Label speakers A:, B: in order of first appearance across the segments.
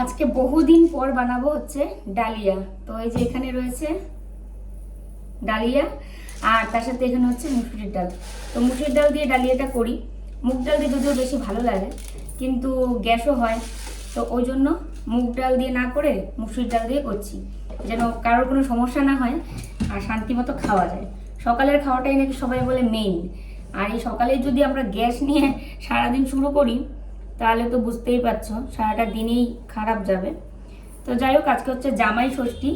A: আজকে বহুদিন পর বানাবো হচ্ছে ডালিয়া। তো এই যে এখানে রয়েছে ডালিয়া, আর তার সাথে এখানে হচ্ছে মুসুরির ডাল। তো মুসুরির ডাল দিয়ে ডালিয়াটা করি। মুগ ডাল দিয়ে যদিও বেশি ভালো লাগে, কিন্তু গ্যাসও হয়। তো ওই জন্য মুগ ডাল দিয়ে না করে মুসুরির ডাল দিয়ে করছি, যেন কারোর কোনো সমস্যা না হয় আর শান্তি মতো খাওয়া যায়। সকালের খাওয়াটাই নাকি সবাই বলে মেইন আর এই সকালে যদি আমরা গ্যাস নিয়ে সারাদিন শুরু করি তাহলে তো বুঝতেই পারছ, সারাটা দিনেই খারাপ যাবে। তো যাই হোক, আজকে হচ্ছে জামাই ষষ্ঠী।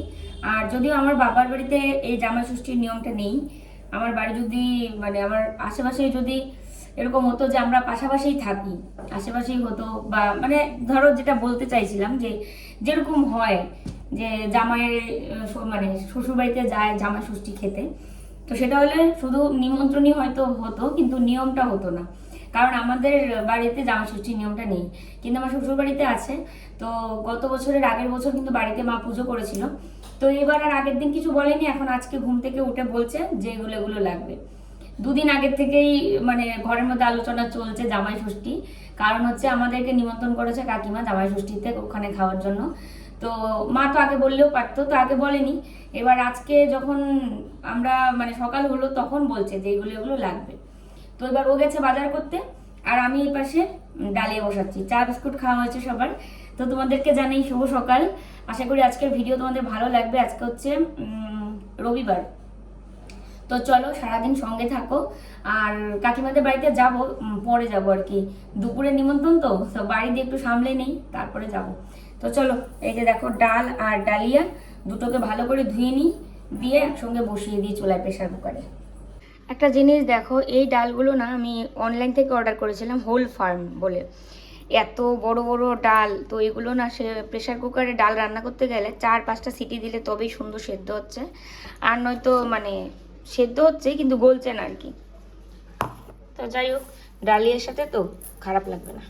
A: আর যদিও আমার বাবার বাড়িতে এই জামাই ষষ্ঠীর নিয়মটা নেই, আমার বাড়ি যদি মানে আমার আশেপাশে যদি এরকম হতো যে আমরা পাশাপাশিই থাকি, আশেপাশেই হতো বা মানে ধরো যেটা বলতে চাইছিলাম যে যেরকম হয় যে জামাইয়ের মানে শ্বশুরবাড়িতে যায় জামাই ষষ্ঠী খেতে, তো সেটা হলে শুধু নিমন্ত্রণই হয়তো হতো, কিন্তু নিয়মটা হতো না। কারণ আমাদের বাড়িতে জামা ষষ্ঠীর নিয়মটা নেই। কিন্তু আমার শ্বশুর বাড়িতে আছে। তো গত বছরের আগের বছর কিন্তু বাড়িতে মা পুজো করেছিল। তো এবার আর আগের দিন কিছু বলেনি। এখন আজকে ঘুম থেকে উঠে বলছে যে এগুলো এগুলো লাগবে। দুদিন আগের থেকেই মানে ঘরের মধ্যে আলোচনা চলছে জামাই ষষ্ঠী কারণ হচ্ছে আমাদেরকে নিমন্ত্রণ করেছে কাকিমা জামাই ষষ্ঠীতে ওখানে খাওয়ার জন্য। তো মা তো আগে বললেও পারতো, তো আগে বলেনি। এবার আজকে যখন আমরা মানে সকাল হলো তখন বলছে যে এগুলো এগুলো লাগবে। তো এবার ও গেছে বাজার করতে, আর আমি এই পাশে ডালিয়ে বসাচ্ছি। চা, বিস্কুট খাওয়া হয়েছে সবার। তো তোমাদেরকে জানাই শুভ সকাল। আশা করি আজকের ভিডিও তোমাদের ভালো লাগবে। আজকে হচ্ছে রবিবার। তো চলো, সারাদিন সঙ্গে থাকো। আর কাকিমাদের বাড়িতে যাব পরে যাব আর কি। দুপুরে নিমন্ত্রণ তো তো বাড়ি দিয়ে একটু সামলে নেই, তারপরে যাব। তো চলো, এই যে দেখো, ডাল আর ডালিয়া, দুটোকে ভালো করে ধুয়ে নিই, দিয়ে একসঙ্গে বসিয়ে দিই চুলায় প্রেশার কুকারে। একটা জিনিস দেখো, এই ডালগুলো না আমি অনলাইন থেকে অর্ডার করেছিলাম হোল ফার্ম বলে। এত বড় বড় ডাল, তো এগুলো না সে প্রেশার কুকারে ডাল রান্না করতে গেলে চার পাঁচটা সিটি দিলে তবেই সুন্দর সেদ্ধ হচ্ছে। আর নয়তো মানে সেদ্ধ হচ্ছে কিন্তু গলছে না আর কি তো যাই হোক ডালিয়ার সাথে তো খারাপ লাগবে না।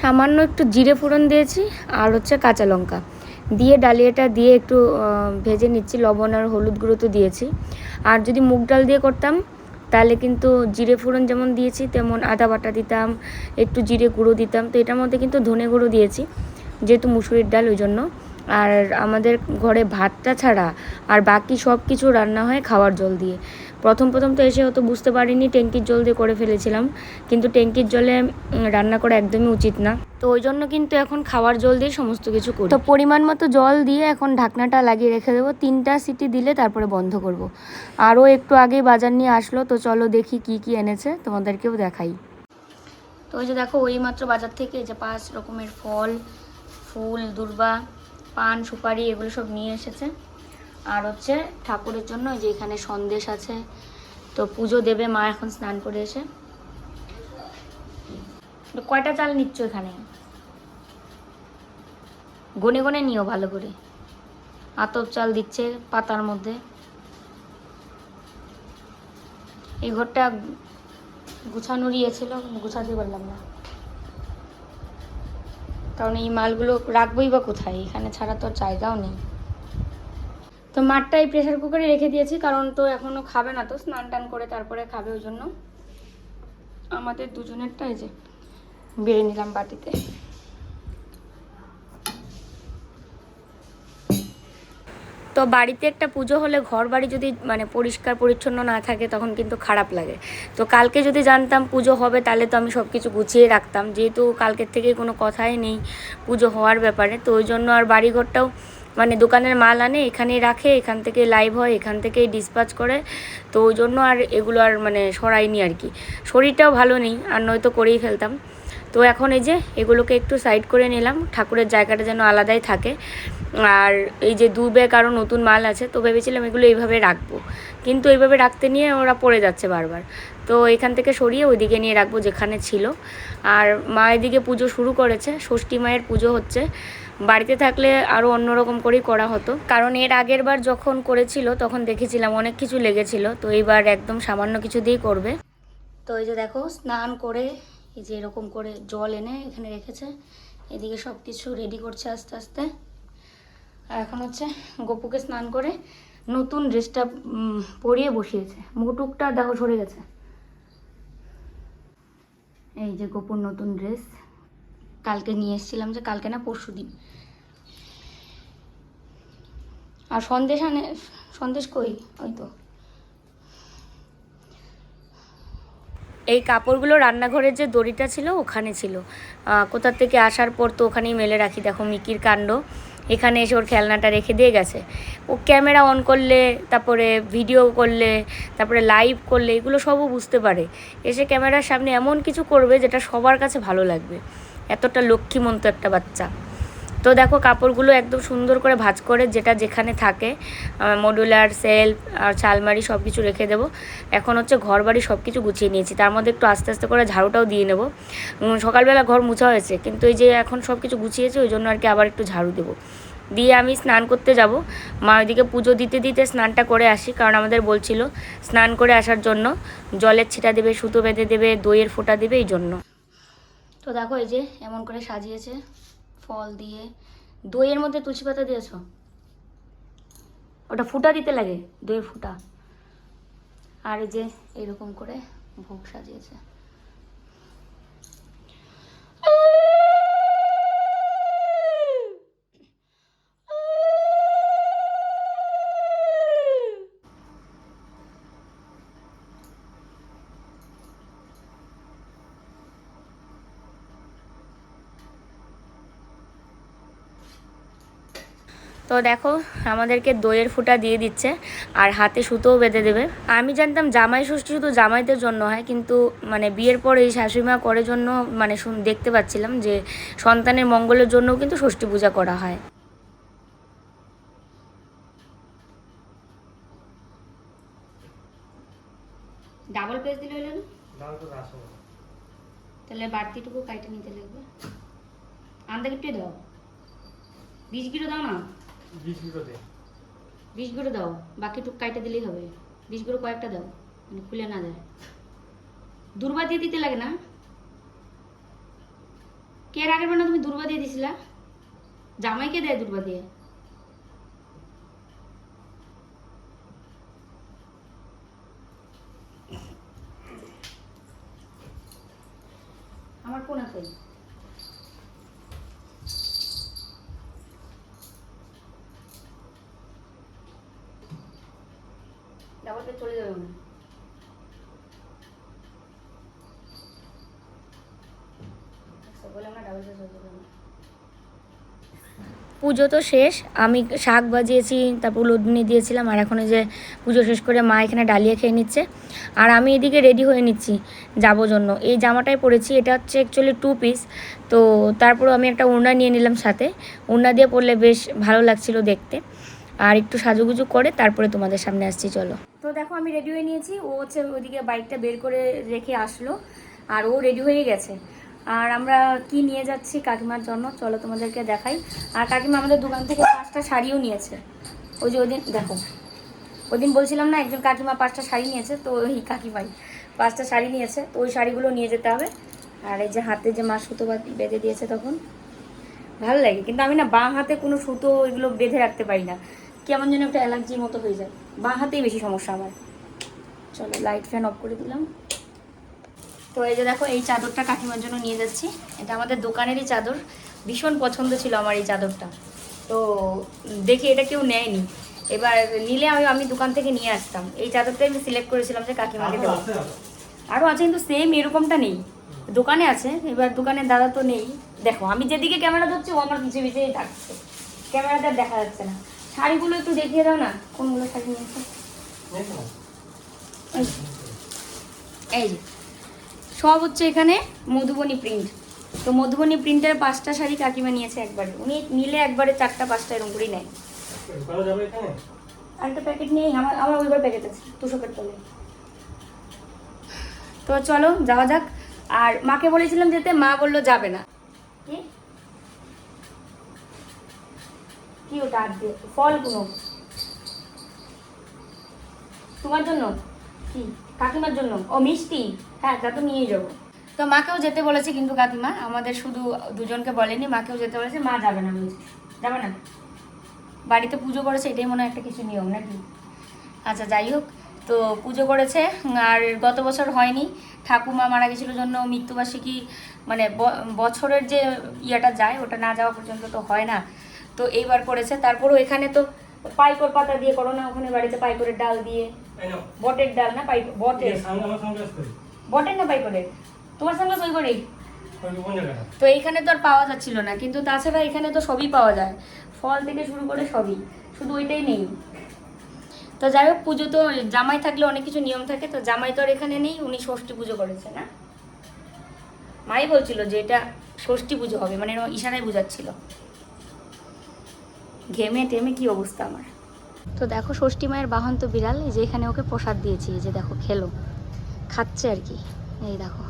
A: সামান্য একটু জিরে ফোড়ন দিয়েছি, আর হচ্ছে কাঁচা লঙ্কা। দিয়ে ডালিয়াটা দিয়ে একটু ভেজে নিচ্ছি। লবণ আর হলুদ গুঁড়ো তো দিয়েছি। আর যদি মুগ ডাল দিয়ে করতাম, তাহলে কিন্তু জিরে ফোড়ন যেমন দিয়েছি, তেমন আদা বাটা দিতাম, একটু জিরে গুঁড়ো দিতাম। তো এটার মধ্যে কিন্তু ধনে গুঁড়ো দিয়েছি, যেহেতু মুসুরির ডাল ওই জন্য। আর আমাদের ঘরে ভাতটা ছাড়া আর বাকি সব কিছু রান্না হয় খাওয়ার জল দিয়ে। প্রথম প্রথম তো এসে হয়তো বুঝতে পারিনি ট্যাঙ্কির জল দিয়ে করে ফেলেছিলাম। কিন্তু ট্যাঙ্কির জলে রান্না করা একদমই উচিত না। তো ওই জন্য কিন্তু এখন খাওয়ার জল দিয়ে সমস্ত কিছু করি। তো পরিমাণ মতো জল দিয়ে এখন ঢাকনাটা লাগিয়ে রেখে দেবো। তিনটা সিটি দিলে তারপরে বন্ধ করব। আরও একটু আগেই বাজার নিয়ে আসলো তো চলো দেখি কি কি এনেছে তোমাদেরকেও দেখাই। তো ওই যে দেখো ওই মাত্র বাজার থেকে যে পাঁচ রকমের ফল ফুল দুর্বা পান সুপারি এগুলো সব নিয়ে এসেছে। আর হচ্ছে ঠাকুরের জন্য যে এখানে সন্দেশ আছে। তো পুজো দেবে, মা এখন স্নান করে এসে। কয়টা চাল নিচ্ছ এখানে? গনে গনে নিও ভালো করে। আতপ চাল দিচ্ছে পাতার মধ্যে। এই ঘরটা গুছানো ইয়েছিল গুছাতে পারলাম না। কারণ এই মালগুলো রাখবোই বা কোথায়? এখানে ছাড়া তো জায়গাও নেই। তো মাঠটা এই প্রেশার কুকারে রেখে দিয়েছি, কারণ তো এখনও খাবে না তো, স্নান টান করে তারপরে খাবে ওই জন্য। আমাদের দুজনেরটা এই যে, বেড়ে নিলাম বাটিতে। তো বাড়িতে একটা পুজো হলে ঘর বাড়ি যদি মানে পরিষ্কার পরিচ্ছন্ন না থাকে, তখন কিন্তু খারাপ লাগে। তো কালকে যদি জানতাম পুজো হবে, তাহলে তো আমি সব কিছু গুছিয়ে রাখতাম। যেহেতু কালকের থেকে কোনো কথাই নেই পুজো হওয়ার ব্যাপারে, তো ওই জন্য আর বাড়িঘরটাও মানে দোকানের মাল আনে, এখানেই রাখে, এখান থেকে লাইভ হয়, এখান থেকেই ডিসপাচ করে। তো ওই জন্য আর এগুলো আর মানে সরাইনি আর কি। শরীরটাও ভালো নেই, আর নয়তো করেই ফেলতাম। তো এখন এই যে এগুলোকে একটু সাইড করে নিলাম, ঠাকুরের জায়গাটা যেন আলাদাই থাকে। আর এই যে দু ব্যাগ আরও নতুন মাল আছে, তো ভেবেছিলাম এগুলো এইভাবে রাখব। কিন্তু এইভাবে রাখতে নিয়ে ওরা পড়ে যাচ্ছে বারবার। তো এখান থেকে সরিয়ে ওইদিকে নিয়ে রাখব যেখানে ছিল। আর মা এদিকে পুজো শুরু করেছে, ষষ্ঠী মায়ের পুজো হচ্ছে। বাড়িতে থাকলে আরও অন্যরকম করেই করা হতো। কারণ এর আগের বার যখন করেছিল, তখন দেখেছিলাম অনেক কিছু লেগেছিল। তো এইবার একদম সামান্য কিছু দিয়েই করবে। তো এই যে দেখো, স্নান করে এই যে এরকম করে জল এনে এখানে রেখেছে। এদিকে সব কিছু রেডি করছে আস্তে আস্তে। এখন হচ্ছে গপুকে স্নান করে নতুন ড্রেসটা পরিয়ে বসিয়েছে। মুটুকটা দেখো সরে গেছে। এই যে গোপুর নতুন ড্রেস। কালকে নিয়ে এসেছিলাম যে কালকে না পরশু দিন। আর সন্দেশ আনে, সন্দেশ কই? ওই তো। এই কাপড়গুলো রান্নাঘরের যে দড়িটা ছিল ওখানে ছিল। কোথা থেকে আসার পর তো ওখানেই মেলে রাখি। দেখো মিকির কাণ্ড। এখানে এসে ওর খেলনাটা রেখে দিয়ে গেছে। ও ক্যামেরা অন করলে, তারপরে ভিডিও করলে, তারপরে লাইভ করলে, এগুলো সবও বুঝতে পারে। এসে ক্যামেরার সামনে এমন কিছু করবে যেটা সবার কাছে ভালো লাগবে। এতটা লক্ষ্মীমন্ত একটা বাচ্চা। তো দেখো কাপড়গুলো একদম সুন্দর করে ভাজ করে যেটা যেখানে থাকে মডুলার সেলফ আর চালমারি সব কিছু রেখে দেবো। এখন হচ্ছে ঘর বাড়ি সব কিছু গুছিয়ে নিয়েছি। তার মধ্যে একটু আস্তে আস্তে করে ঝাড়ুটাও দিয়ে নেব। সকালবেলা ঘর মুছা হয়েছে, কিন্তু এই যে এখন সব কিছু গুছিয়েছে, ওই জন্য আর কি আবার একটু ঝাড়ু দেবো। দিয়ে আমি স্নান করতে যাব। মা ওইদিকে পুজো দিতে দিতে স্নানটা করে আসি, কারণ আমাদের বলছিল স্নান করে আসার জন্য জলের ছিটা দেবে, সুতো বেঁধে দেবে, দইয়ের ফোঁটা দেবে, এই জন্য। তো দেখো এই যে এমন করে সাজিয়েছে। ফল দিয়ে, দইয়ের মধ্যে তুলসী পাতা দিয়েছ? ওটা ফুটা দিতে লাগে, দইয়ের ফুটা। আর এই যে, এরকম করে ভোগ সাজিয়েছে। তো দেখো আমাদেরকে দইয়ের ফুটা দিয়ে দিচ্ছে আর হাতে সুতোও বেঁধে দেবে। আমি জানতাম জামাই ষষ্ঠী শুধু জামাইদের জন্য হয় কিন্তু মানে বিয়ের পর এই শাশুড়িমা করে জন্য মানে দেখতে পাচ্ছিলাম যে সন্তানের মঙ্গলের জন্যও কিন্তু ষষ্ঠী পূজা করা হয়। ডাবল পেজ দিলে হলো না? তাহলে বাড়তিটুকু কাইটে নিতে লাগবে। আন্দা কিপটে দাও। বীজ গিরো দাও না?
B: বিশ কিলো দে।
A: বিষ গুঁড়ো দাও, বাকি টুক কাইটে দিলেই হবে। বিষ গুঁড়ো কয়েকটা দাও মানে খুলে না যায়। দুর্বা দিয়ে দিতে লাগে না? কে এর আগের না তুমি দুর্বা দিয়ে দিছিলা? জামাইকে দেয় দুর্বা দিয়ে। আমার কোন আছে? চলে যাবে। আচ্ছা, না ডাবল পেজ হয়ে যাবে পুজো তো শেষ আমি শাক বাজিয়েছি তারপর লুডনি দিয়েছিলাম আর এখন এই যে পুজো শেষ করে মা এখানে ডালিয়া খেয়ে নিচ্ছে। আর আমি এদিকে রেডি হয়ে নিচ্ছি যাব জন্য। এই জামাটাই পরেছি এটা হচ্ছে অ্যাকচুয়ালি টু পিস তো তারপরও আমি একটা ওড়না নিয়ে নিলাম সাথে। ওড়না দিয়ে পরলে বেশ ভালো লাগছিল দেখতে। আর একটু সাজুগুজু করে তারপরে তোমাদের সামনে আসছি, চলো। তো দেখো, আমি রেডি হয়ে নিয়েছি। ও হচ্ছে ওইদিকে বাইকটা বের করে রেখে আসলো। আর ও রেডি হয়ে গেছে। আর আমরা কি নিয়ে যাচ্ছি কাকিমার জন্য, চলো তোমাদেরকে দেখাই। আর কাকিমা আমাদের দোকান থেকে পাঁচটা শাড়িও নিয়েছে। ওই যে ওদিন, দেখো, ওদিন বলছিলাম না, একজন কাকিমা পাঁচটা শাড়ি নিয়েছে, তো ওই কাকিমাই পাঁচটা শাড়ি নিয়েছে। তো ওই শাড়িগুলো নিয়ে যেতে হবে। আর এই যে হাতে যে মা সুতো বাঁধ- দিয়েছে তখন, ভালো লাগে। কিন্তু আমি না বাঁ হাতে কোনো সুতো এগুলো বেঁধে রাখতে পারি না। কেমন যেন একটা অ্যালার্জির মতো হয়ে যায়। বাঁ হাতেই বেশি সমস্যা আমার চলো লাইট ফ্যান অফ করে দিলাম। তো এই যে দেখো এই চাদরটা কাকিমার জন্য নিয়ে যাচ্ছি। এটা আমাদের দোকানেরই চাদর। ভীষণ পছন্দ ছিল আমার এই চাদরটা। তো দেখি এটা কেউ নেয়নি। এবার নিলে আমি আমি দোকান থেকে নিয়ে আসতাম। এই চাদরটাই আমি সিলেক্ট করেছিলাম যে কাকিমাকে দেবো। আরও আছে কিন্তু সেম এরকমটা নেই। দোকানে আছে এবার দোকানের দাদা তো নেই। দেখো আমি যেদিকে ক্যামেরা ধরছি ও আমার পিছিয়ে পিছিয়েই থাকছে। ক্যামেরাটা দেখা যাচ্ছে না। শাড়িগুলো একটু দেখিয়ে দাও না কোনগুলো শাড়ি নিয়েছে? এই যে। সব হচ্ছে এখানে মধুবনী প্রিন্ট তো মধুবনী প্রিন্টের পাঁচটা শাড়ি কাকিমা নিয়েছে একবারে। উনি নিলে একবারে চারটা পাঁচটা এরকম করেই নেয়। আরেকটা প্যাকেট নেই? আমার আমার ওইবার প্যাকেট আছে তুষকের তলে। তো চলো যাওয়া যাক। আর মাকে বলেছিলাম যেতে মা বলল যাবে না। কি ওটা আর দিয়ে? ফল কোনো তোমার জন্য? কি? কাকিমার জন্য? ও, মিষ্টি? হ্যাঁ তা তো নিয়েই যাব। তো মাকেও যেতে বলেছে কিন্তু কাকিমা, আমাদের শুধু দুজনকে বলেনি, মাকেও যেতে বলেছে, মা যাবে না বলছে। যাবে না? বাড়িতে পুজো করেছে, এটাই মনে হয় একটা কিছু নিয়ম নাকি? আচ্ছা যাই হোক, তো পুজো করেছে, আর গত বছর হয়নি। ঠাকুমা মারা গেছিল জন্য মৃত্যুবার্ষিকী মানে বছরের যে ইয়েটা যায়, ওটা না যাওয়া পর্যন্ত তো হয় না। তো এইবার করেছে। তারপরও এখানে তো পাইকর পাতা দিয়ে করো না ওখানে বাড়িতে পাইকরের ডাল দিয়ে। বটের ডাল না পাই বটের বটের না পাইকরের? তোমার সঙ্গে ওই
B: জায়গাটা?
A: তো এইখানে তো আর পাওয়া যাচ্ছিল না কিন্তু তাছাড়া এখানে তো সবই পাওয়া যায়। ফল থেকে শুরু করে সবই শুধু ওইটাই নেই। তো যাই হোক পুজো তো জামাই থাকলে অনেক কিছু নিয়ম থাকে তো জামাই তো আর এখানে নেই উনি ষষ্ঠী পুজো করেছে না? মাই বলছিল যে এটা ষষ্ঠী পুজো হবে মানে ইশারায় বোঝাচ্ছিল। ঘেমে টেমে কি অবস্থা আমার? তো দেখো ষষ্ঠী মায়ের বাহন তো বিড়াল এই যে এখানে ওকে প্রসাদ দিয়েছি যে দেখো খেলো। খাচ্ছে আর কি এই দেখো।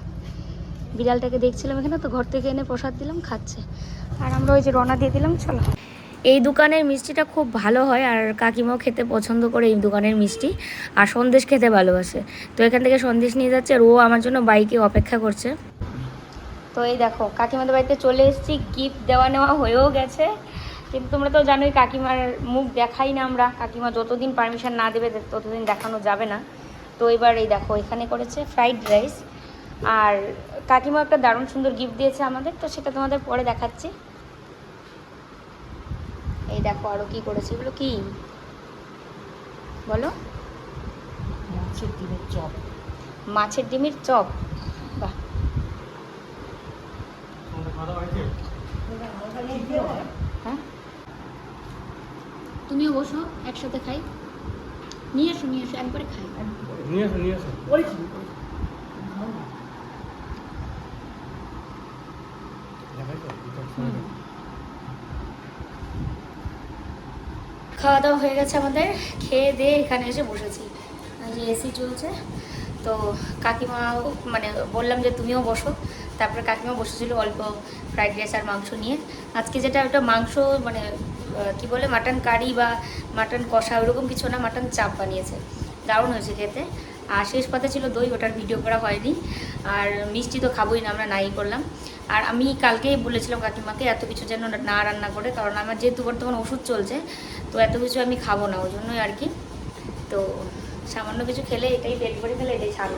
A: বিড়ালটাকে দেখছিলাম এখানে তো ঘর থেকে এনে প্রসাদ দিলাম খাচ্ছে। আর আমরা ওই যে রওনা দিয়ে দিলাম চলো। এই দোকানের মিষ্টিটা খুব ভালো হয় আর কাকিমাও খেতে পছন্দ করে এই দোকানের মিষ্টি আর সন্দেশ খেতে ভালোবাসে। তো এখান থেকে সন্দেশ নিয়ে যাচ্ছে আর ও আমার জন্য বাইকে অপেক্ষা করছে। তো এই দেখো কাকিমাদের বাড়িতে চলে এসেছি গিফট দেওয়া নেওয়া হয়েও গেছে। কিন্তু তোমরা তো জানোই কাকিমার মুখ দেখাই না আমরা। কাকিমা যতদিন পারমিশন না দেবে ততদিন দেখানো যাবে না। তো এবার এই দেখো এখানে করেছে ফ্রাইড রাইস আর কাকিমা একটা দারুণ সুন্দর গিফট দিয়েছে আমাদের তো সেটা তোমাদের পরে দেখাচ্ছি। এই দেখো আরও কি করেছে এগুলো কি? বলো।
B: মাছের ডিমের চপ।
A: মাছের ডিমের চপ? বাহ
B: তোমাদের খাওয়া দাওয়া হয়েছে
A: হ্যাঁ তুমিও বসো একসাথে খাই। নিয়ে এসো নিয়ে এসো একবারে খাই।
B: নিয়ে আসো নিয়ে আসো দেখাই তো
A: খাওয়া দাওয়া হয়ে গেছে আমাদের। খেয়ে দিয়ে এখানে এসে বসেছি। যে এসি চলছে। তো কাকিমা মানে বললাম যে তুমিও বসো। তারপরে কাকিমা বসেছিল অল্প ফ্রাইড রাইস আর মাংস নিয়ে। আজকে যেটা ওটা মাংস মানে কি বলে মাটন কারি বা মাটন কষা, ওরকম কিছু না মাটন চাপ বানিয়েছে। দারুণ হয়েছে খেতে। আর শেষ পাতে ছিল দই, ওটার ভিডিও করা হয়নি। আর মিষ্টি তো খাবোই না, আমরা নাই করলাম। আর আমি কালকেই বলেছিলাম কাকিমাকে, এত কিছু যেন না রান্না করে, কারণ আমার যেহেতু বর্তমান ওষুধ চলছে, তো এত কিছু আমি খাব না, ওই জন্যই আর কি। তো সামান্য কিছু খেলে এটাই পেট ভরে খেলে এটাই ছাড়ো।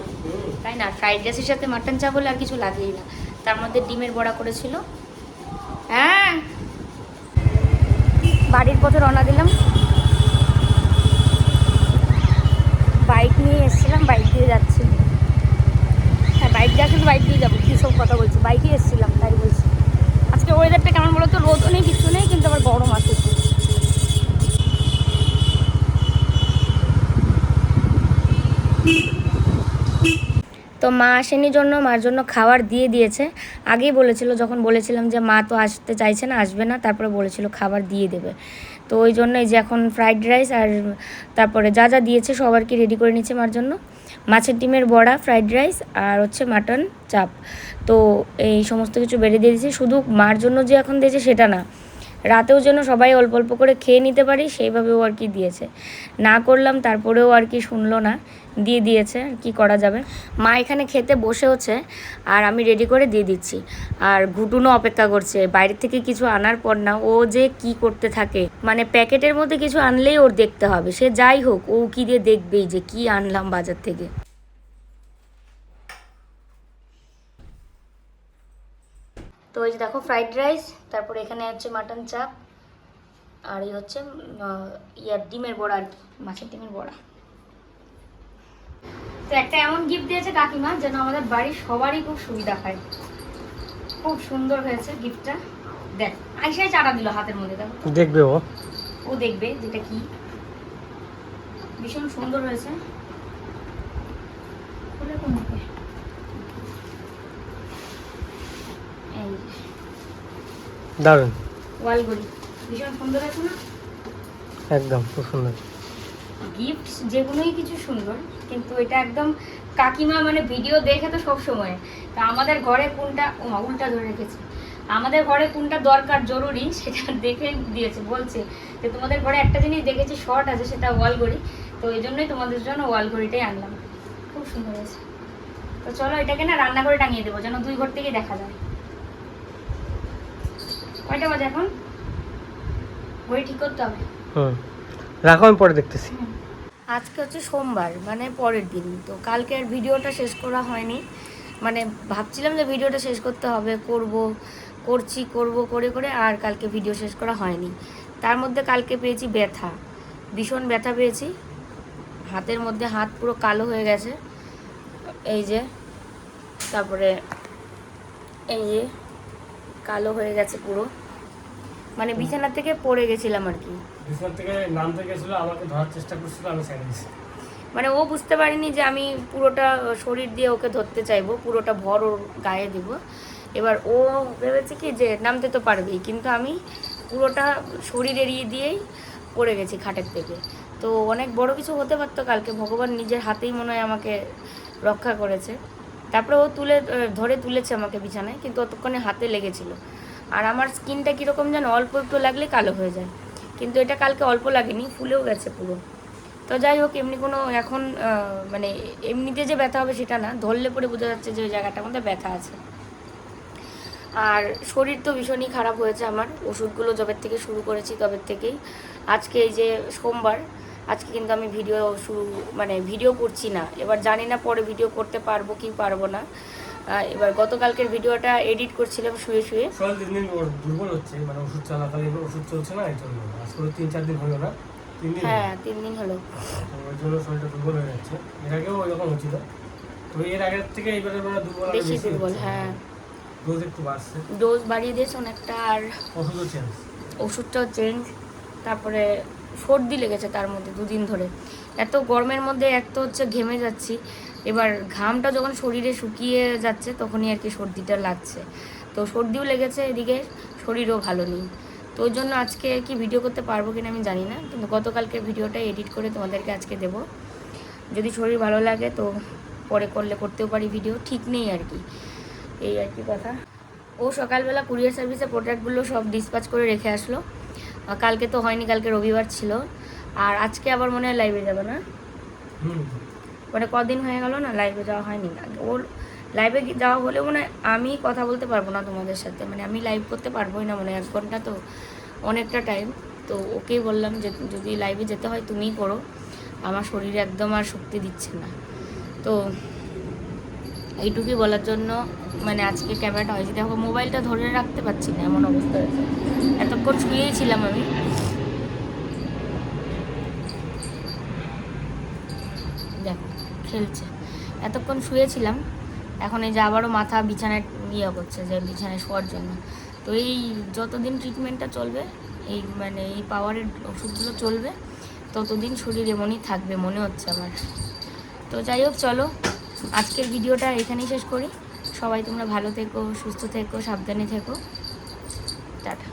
A: তাই না? ফ্রাইড রাইসের সাথে মাটন চা বলে আর কিছু লাগেই না। তার মধ্যে ডিমের বড়া করেছিল। হ্যাঁ? বাড়ির পথে রওনা দিলাম। বাইক নিয়ে এসেছিলাম, বাইক দিয়ে যাচ্ছি। হ্যাঁ বাইক দিয়ে আসলে বাইক দিয়ে যাব, কী সব কথা বলছি, বাইকে এসেছিলাম, তাই বলছি। আজকে ওয়েদারটা কেমন বলো তো রোদও নেই কিছু নেই, কিন্তু আবার গরম আছে। তো মা আসেনি জন্য, মার জন্য খাবার দিয়ে দিয়েছে। আগেই বলেছিল, যখন বলেছিলাম যে মা তো আসতে চাইছে না, আসবে না, তারপরে বলেছিল খাবার দিয়ে দেবে। তো ওই জন্যই যে এখন ফ্রাইড রাইস আর তারপরে যা যা দিয়েছে সব আর কি রেডি করে নিচ্ছে মার জন্য। মাছের ডিমের বড়া ফ্রাইড রাইস আর হচ্ছে মাটন চাপ তো এই সমস্ত কিছু বেড়ে দিয়ে দিয়েছে। শুধু মার জন্য যে এখন দিয়েছে সেটা না, রাতেও যেন সবাই অল্প অল্প করে খেয়ে নিতে পারি, সেইভাবেও আর কি দিয়েছে। না করলাম, তারপরেও আর কি শুনলো না। দিয়ে দিয়েছে, কি করা যাবে। মা এখানে খেতে বসে হচ্ছে আর আমি রেডি করে দিয়ে দিচ্ছি। আর ঘুটুনও অপেক্ষা করছে, বাইরে থেকে কিছু আনার পর না, ও যে কি করতে থাকে। মানে প্যাকেটের মধ্যে কিছু আনলেই ওর দেখতে হবে, সে যাই হোক, ও কি দিয়ে দেখবেই যে কি আনলাম বাজার থেকে। তো এই যে দেখো ফ্রাইড রাইস তারপরে এখানে হচ্ছে মাটন চাপ আর এই হচ্ছে ইয়ার ডিমের বড়া আর কি, মাছের ডিমের বড়া। তো একটা এমন গিফট দিয়েছে কাকিমা যেন আমাদের বাড়ির সবারই খুব সুবিধা হয়। খুব সুন্দর হয়েছে গিফটটা দেখ আইসাই চাটা দিল হাতের মধ্যে দেখো।
B: দেখবে ও?
A: ও দেখবে যেটা কি। ভীষণ সুন্দর হয়েছে। যে।
B: দারুণ।
A: ওয়ালগুলি। ভীষণ সুন্দর আছে না?
B: একদম খুব সুন্দর।
A: গিফট যেগুলোই কিছু সুন্দর কিন্তু এটা একদম কাকিমা মানে ভিডিও দেখে তো সব সময় তা আমাদের ঘরে কোনটা ও উল্টা ধরে রেখেছে। আমাদের ঘরে কোনটা দরকার জরুরি সেটা দেখে দিয়েছে বলছে যে তোমাদের ঘরে একটা জিনিস দেখেছি শর্ট আছে সেটা ওয়াল ঘড়ি। তো এই জন্যই তোমাদের জন্য ওয়াল ঘড়িটাই আনলাম। খুব সুন্দর হয়েছে। তো চলো এটাকে না রান্না করে টাঙিয়ে দেবো যেন দুই ঘর থেকে দেখা যায়। কয়টা বাজে এখন? ঘড়ি ঠিক করতে হবে।
B: হুম। রাখো আমি পরে দেখতেছি।
A: আজকে হচ্ছে সোমবার মানে পরের দিন। তো কালকে আর ভিডিওটা শেষ করা হয়নি। মানে ভাবছিলাম যে ভিডিওটা শেষ করতে হবে, করব, করছি, করব, করে করে, আর কালকে ভিডিও শেষ করা হয়নি। তার মধ্যে কালকে পেয়েছি ব্যথা, ভীষণ ব্যথা পেয়েছি। হাতের মধ্যে হাত পুরো কালো হয়ে গেছে। এই যে, তারপরে এই যে, কালো হয়ে গেছে পুরো। মানে বিছানা থেকে পড়ে গেছিলাম আর কি।
B: বিছানা থেকে নামতে গেছিল আমাকে ধরার চেষ্টা করছিল আমি ছেড়ে দিয়েছি।
A: মানে ও বুঝতে পারেনি যে আমি পুরোটা শরীর দিয়ে ওকে ধরতে চাইব পুরোটা ভর ওর গায়ে দিব। এবার ও ভেবেছে কি যে নামতে তো পারবেই কিন্তু আমি পুরোটা শরীর এড়িয়ে দিয়েই পড়ে গেছি খাটের থেকে। তো অনেক বড় কিছু হতে পারতো কালকে ভগবান নিজের হাতেই মনে হয় আমাকে রক্ষা করেছে। তারপরে ও তুলে ধরে তুলেছে আমাকে বিছানায় কিন্তু অতক্ষণে হাতে লেগেছিল। আর আমার স্কিনটা কীরকম যেন অল্প একটু লাগলে কালো হয়ে যায়। কিন্তু এটা কালকে অল্প লাগেনি, ফুলেও গেছে পুরো। তো যাই হোক, এমনি কোনো এখন মানে এমনিতে যে ব্যথা হবে সেটা না, ধরলে পরে বোঝা যাচ্ছে যে ওই জায়গাটার মধ্যে ব্যথা আছে। আর শরীর তো ভীষণই খারাপ হয়েছে আমার, ওষুধগুলো যবের থেকে শুরু করেছি তবের থেকেই। আজকে এই যে সোমবার, আজকে কিন্তু আমি ভিডিও শুরু মানে ভিডিও করছি না। এবার জানি না পরে ভিডিও করতে পারব কি পারব না। এবার গতকালকের ভিডিওটা এডিট করছিলাম শুয়ে শুয়ে।
B: শরীর দিন দিন ওর দুর্বল হচ্ছে মানে ওষুধ চলাকালীন ওষুধ চলছে না এই জন্য। আজকে তিন চার দিন হলো না তিন দিন
A: হ্যাঁ তিন দিন হলো।
B: ওই জন্য শরীরটা দুর্বল হয়ে যাচ্ছে। এর আগেও ওইরকম হচ্ছিল। তো এর আগের থেকে এইবারে মানে দুর্বল
A: বেশি দুর্বল হ্যাঁ।
B: ডোজ একটু বাড়ছে।
A: ডোজ বাড়িয়ে দিয়েছে অনেকটা আর
B: ওষুধও চেঞ্জ
A: ওষুধটাও চেঞ্জ তারপরে সর্দি লেগেছে তার মধ্যে দুদিন ধরে। এত গরমের মধ্যে এক তো হচ্ছে ঘেমে যাচ্ছি। এবার ঘামটা যখন শরীরে শুকিয়ে যাচ্ছে, তখনই আর কি সর্দিটা লাগছে। তো সর্দিও লেগেছে এদিকে, শরীরও ভালো নেই। তো ওই জন্য আজকে কি ভিডিও করতে পারব কিনা আমি জানি না, কিন্তু গতকালকে ভিডিওটা এডিট করে তোমাদেরকে আজকে দেবো। যদি শরীর ভালো লাগে তো পরে করলে করতেও পারি ভিডিও ঠিক নেই আর কি। এই আর কি কথা। ও সকালবেলা কুরিয়ার সার্ভিসে প্রোডাক্টগুলো সব ডিসপ্যাচ করে রেখে আসলো। কালকে তো হয়নি, কালকে রবিবার ছিল। আর আজকে আবার মনে হয় লাইভে যাবে না?
B: হুম।
A: মানে কদিন হয়ে গেল না লাইভে যাওয়া হয়নি। না ওর লাইভে যাওয়া হলেও মানে আমি কথা বলতে পারব না তোমাদের সাথে। মানে আমি লাইভ করতে পারবোই না মানে এক ঘণ্টা তো, অনেকটা টাইম তো ওকেই বললাম যে, যদি লাইভে যেতে হয় তুমিই করো। আমার শরীরে একদম আর শক্তি দিচ্ছে না। তো এইটুকুই বলার জন্য মানে আজকে ক্যামেরাটা হয়েছে। দেখো মোবাইলটা ধরে রাখতে পারছি না, এমন অবস্থা হয়েছে। এতক্ষণ শুয়েই ছিলাম আমি দেখো খেলছে। এতক্ষণ শুয়েছিলাম, এখন এই যে আবারও মাথা বিছানায় ইয়ে করছে, যে বিছানায় শোয়ার জন্য। তো এই যতদিন ট্রিটমেন্টটা চলবে, এই মানে এই পাওয়ারের ওষুধগুলো চলবে, ততদিন শরীর এমনই থাকবে, মনে হচ্ছে আমার। তো যাই হোক, চলো, আজকের ভিডিওটা এখানেই শেষ করি। সবাই তোমরা ভালো থেকো, সুস্থ থেকো, সাবধানে থেকো। টাটা।